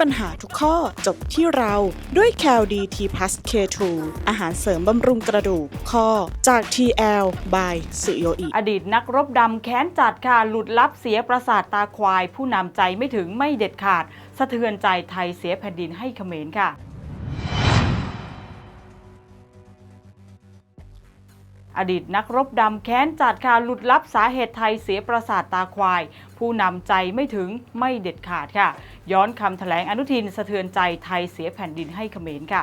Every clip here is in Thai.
ปัญหาทุกข้อจบที่เราด้วย c a l d t plus K2 อาหารเสริมบำรุงกระดูกข้อจาก TL by สุโยอิอดีตนักรบดำแค้นจัดค่ะหลุดลับเสียประสาทตาควาย ผู้นำใจไม่ถึงไม่เด็ดขาด สะเทือนใจไทยเสียแผ่นดินให้เขมรค่ะ อดีตนักรบดำแค้นจัดค่ะหลุดลับสาเหตุไทยเสียประสาทตาควาย ผู้นำใจไม่ถึงไม่เด็ดขาดค่ะ ย้อนคำแถลงอนุทินสะเทือนใจไทยเสียแผ่นดินให้เขมรค่ะ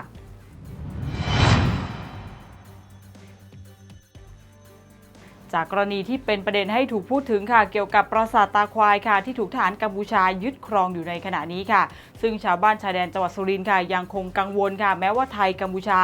จากกรณีที่เป็นประเด็นให้ถูกพูดถึงค่ะ เกี่ยวกับปราสาทตาควายค่ะ ที่ถูกทหารกัมพูชายึดครองอยู่ในขณะนี้ค่ะ ซึ่งชาวบ้านชายแดนจังหวัดสุรินทร์ค่ะ ยังคงกังวลค่ะ แม้ว่าไทยกัมพูชา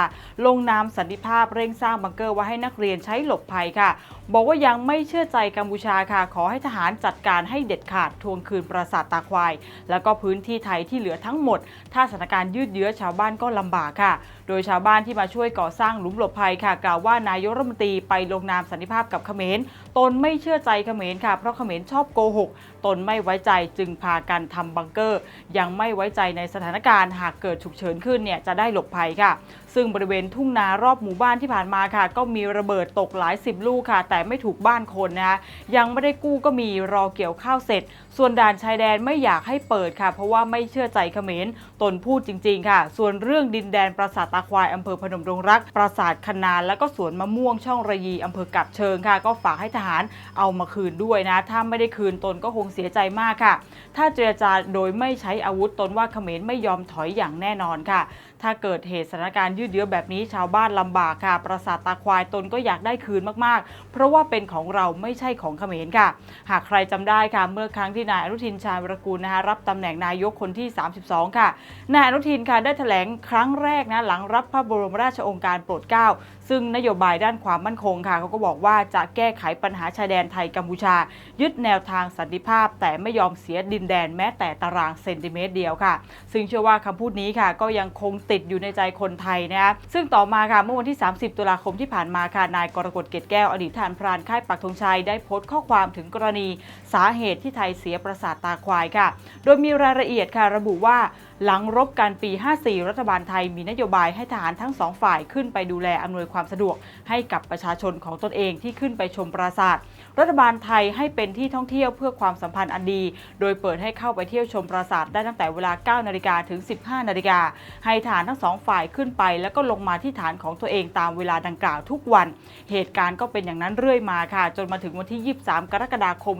ลงนามสันติภาพเร่งสร้างบังเกอร์ไว้ให้นักเรียนใช้หลบภัยค่ะ บอกว่ายังไม่เชื่อใจกัมพูชาค่ะ ขอให้ทหารจัดการให้เด็ดขาดทวงคืนปราสาทตาควาย แล้วก็พื้นที่ไทยที่เหลือทั้งหมด ถ้าสถานการณ์ยืดเยื้อชาวบ้านก็ลำบากค่ะ โดยชาวบ้านที่มาช่วยก่อสร้างหลุมหลบภัยค่ะกล่าวว่านายกรัฐมนตรีไปลงนามสันนิภาพกับเขมรตนไม่เชื่อใจเขมรค่ะ เพราะเขมรชอบโกหก ตนไม่ไว้ใจจึงพากันทำบังเกอร์ ยังไม่ไว้ใจในสถานการณ์หากเกิดฉุกเฉินขึ้นเนี่ยจะได้หลบภัยค่ะ ซึ่งบริเวณทุ่งนารอบหมู่บ้านที่ผ่านมาค่ะ ก็มีระเบิดตกหลายสิบลูกค่ะ แต่ไม่ถูกบ้านคนนะคะยังไม่ได้กู้ก็มีรอเกี่ยวข้าวเสร็จ ส่วนด่านชายแดนไม่อยากให้เปิดค่ะ เพราะว่าไม่เชื่อใจเขมรตนพูดจริง ๆ ค่ะ ส่วนเรื่องดินแดนปราสาทตาควายอำเภอพนมดงรัก ปราสาทคนานแล้วก็สวนมะม่วงช่องระยีอำเภอกับเชิงค่ะ ก็ฝากให้ทหารเอามาคืนด้วยนะ ถ้าไม่ได้คืนตนก็คงเสียใจมากค่ะ ถ้าเจรจาโดยไม่ใช้อาวุธตนว่าเขมรไม่ยอมถอยอย่างแน่นอนค่ะ ถ้าเกิดเหตุสถานการณ์ยืดเยื้อแบบนี้ชาวบ้านลำบากค่ะ ปราสาทตาควายตนก็อยากได้คืนมากๆ เพราะว่าเป็นของเราไม่ใช่ของเขมรค่ะ หากใครจำได้ค่ะ เมื่อครั้งที่นายอนุทินชาญวรกูลนะคะรับตำแหน่งนายกคนที่ 32 ค่ะ นายอนุทินค่ะได้แถลงครั้งแรกนะหลังรับพระบรมราชโองการโปรดเกล้า ซึ่งนโยบายด้านความมั่นคงค่ะเขาก็บอกว่าจะแก้ไขปัญหาชายแดนไทยกัมพูชา ยึดแนวทางสันติภาพ แต่ไม่ยอมเสียดินแดนแม้แต่ตารางเซนติเมตรเดียวค่ะ ซึ่งเชื่อว่าคำพูดนี้ค่ะก็ยังคงติดอยู่ในใจคนไทยนะคะซึ่งต่อมาค่ะเมื่อวันที่ 30 ตุลาคมที่ผ่านมาค่ะนายกรกฎเกตแก้วอดีตทหารพรานค่ายปักธงชัยได้โพสต์ข้อความถึงกรณีสาเหตุที่ไทยเสียประสาทตาควายค่ะ โดยมีรายละเอียดค่ะระบุว่า หลังรบการปี 54 รัฐบาลไทยมีนโยบายให้ทหารทั้งสองฝ่ายขึ้นไปดูแลอำนวยความสะดวกให้กับประชาชนของตนเองที่ขึ้นไปชมปราสาท รัฐบาลไทยให้เป็นที่ท่องเที่ยวเพื่อความสัมพันธ์อันดี โดยเปิดให้เข้าไปเที่ยวชมปราสาทได้ตั้งแต่เวลา 9 นาฬิกาถึง 15 นาฬิกา ให้ฐานทั้งสองฝ่ายขึ้นไป แล้วก็ลงมาที่ฐานของตัวเองตามเวลาดังกล่าวทุกวัน เหตุการณ์ก็เป็นอย่างนั้นเรื่อยมาค่ะ จนมาถึงวันที่ 23 กรกฎาคม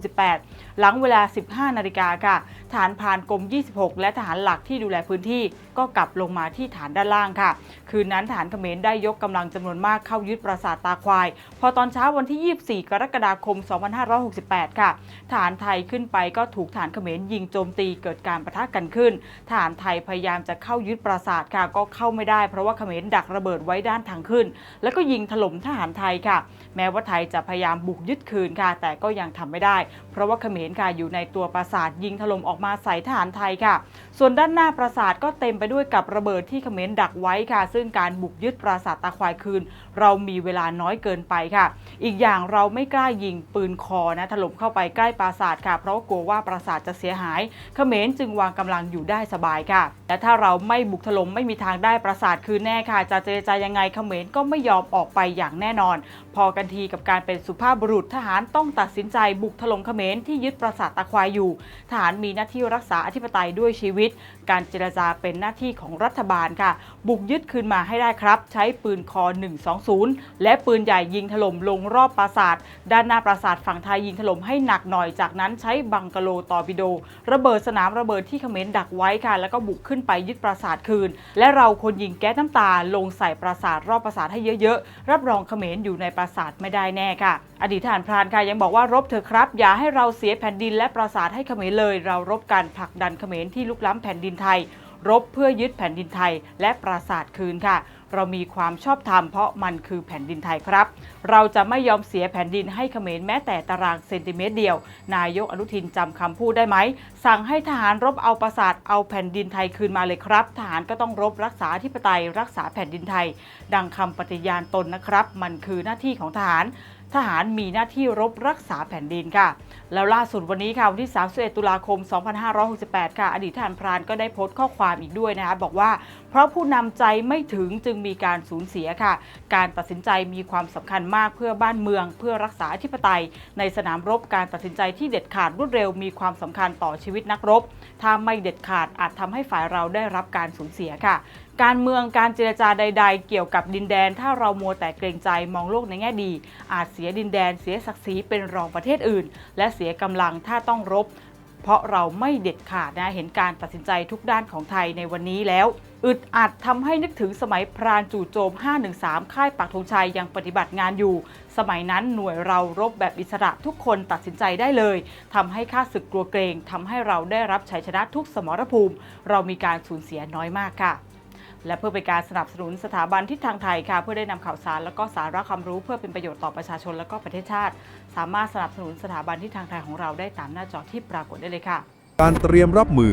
2568 หลังเวลา 15 นาฬิกาค่ะ ฐานพรานกรม 26 และทหารหลักที่ดูแลพื้นที่ก็กลับลงมาที่ฐานด้านล่างค่ะ คืนนั้นฐานเขมรได้ยกกำลังจำนวนมากเข้ายึดปราสาทตาควาย พอตอนเช้าวันที่ 24 กรกฎาคม 2568 ค่ะ ฐานไทยขึ้นไปก็ถูกฐานเขมรยิงโจมตีเกิดการประทะกันขึ้น ฐานไทยพยายามจะเข้ายึดปราสาทค่ะ ก็เข้าไม่ได้เพราะว่าเขมรดักระเบิดไว้ด้านทางขึ้น แล้วก็ยิงถล่มทหารไทยค่ะ แม้ว่าไทยจะพยายามบุกยึดคืนค่ะ แต่ก็ยังทำไม่ได้ เพราะว่าเขมรค่ะอยู่ในตัวปราสาทยิงถล่มออกมาใส่ทหารไทยค่ะ ส่วนด้านหน้าปราสาทก็เต็มไปด้วยกับระเบิดที่เขมรดักไว้ค่ะ ซึ่งการบุกยึดปราสาทตาควายคืน เรามีเวลาน้อยเกินไปค่ะ อีกอย่างเราไม่กล้ายิงปืนคอนะถล่มเข้าไปใกล้ปราสาทค่ะ เพราะว่ากลัวว่าปราสาทจะเสียหาย เขมรจึงวางกำลังอยู่ได้สบายค่ะ และถ้าเราไม่บุกถล่มไม่มีทางได้ปราสาทคืนแน่ค่ะ จะเจรจายังไงเขมรก็ไม่ยอมออกไปอย่างแน่นอน พอกันทีกับการเป็นสุภาพบุรุษทหารต้องตัดสินใจบุกถล่มเขมรที่ยึดปราสาทตะควายอยู่ ทหารมีหน้าที่รักษาอธิปไตยด้วยชีวิต การเจรจาเป็นหน้าที่ของรัฐบาลค่ะ บุกยึดคืนมาให้ได้ครับ ใช้ปืนคอ 120 และปืนใหญ่ยิงถล่มลงรอบปราสาท ด้านหน้าปราสาทฝั่งไทยยิงถล่มให้หนักหน่อยจากนั้นใช้บังกะโลตอร์ปิโด ระเบิดสนามระเบิดที่เขมรดักไว้ค่ะ แล้วก็บุกขึ้นไปยึดปราสาทคืน และเราคนยิงแก๊สน้ำตาลงใส่ปราสาทรอบปราสาทให้เยอะๆรับรองเขมรอยู่ในปราสาทไม่ได้แน่ค่ะ อดีตทหารพรานค่ะยังบอกว่ารบเถอะครับ อย่าให้เราเสียแผ่นดินและปราสาทให้เขมรเลย เรารบกันผลักดันเขมรที่ลุกล้ำแผ่นดินไทย รบเพื่อยึดแผ่นดินไทยและปราสาทคืนค่ะ เรามีความชอบธรรมเพราะมันคือแผ่นดินไทยครับ เราจะไม่ยอมเสียแผ่นดินให้เขมรแม้แต่ตารางเซนติเมตรเดียว นายกอนุทินจำคำพูดได้ไหม สั่งให้ทหารรบเอาปราสาทเอาแผ่นดินไทยคืนมาเลยครับ ทหารก็ต้องรบรักษาธิปไตยรักษาแผ่นดินไทย ดังคำปฏิญาณตนนะครับ มันคือหน้าที่ของทหาร ทหารมีหน้าที่รบรักษาแผ่นดินค่ะ แล้วล่าสุดวันนี้ค่ะวันที่ 31 ตุลาคม 2568 ค่ะ อดีตทหารพรานก็ได้โพสต์ข้อความอีกด้วยนะคะบอกว่า เพราะผู้นำใจไม่ถึงจึงมีการสูญเสียค่ะ การตัดสินใจมีความสำคัญมากเพื่อบ้านเมือง เพื่อรักษาธิปไตย ในสนามรบการตัดสินใจที่เด็ดขาดรวดเร็วมีความสำคัญต่อชีวิตวิทนักรบ ถ้าไม่เด็ดขาดอาจทำให้ฝ่ายเราได้รับการสูญเสียค่ะ การเมืองการเจรจาใด ๆ เกี่ยวกับดินแดน ถ้าเรามัวแต่เกรงใจมองโลกในแง่ดี อาจเสียดินแดน เสียศักดิ์ศรีเป็นรองประเทศอื่น และเสียกำลังถ้าต้องรบ เพราะเราไม่เด็ดขาดนะเห็นการตัดสินใจทุกด้านของไทยในวันนี้แล้ว อึดอัดทำให้นึกถึงสมัยพรานจู่โจม 513 ค่ายปักธงชัยยังปฏิบัติงานอยู่ สมัยนั้นหน่วยเรารบแบบอิสระทุกคนตัดสินใจได้เลยทำให้ข้าศึกกลัวเกรงทำให้เราได้รับชัยชนะทุกสมรภูมิ เรามีการสูญเสียน้อยมากค่ะ และเพื่อเป็นการสนับสนุนสถาบันทิศทางไทยค่ะ เพื่อได้นำข่าวสารและก็สาระความรู้เพื่อเป็นประโยชน์ต่อประชาชนและก็ประเทศชาติ สามารถสนับสนุนสถาบันทิศทางไทยของเราได้ตามหน้าจอที่ปรากฏได้เลยค่ะ การเตรียมรับมือ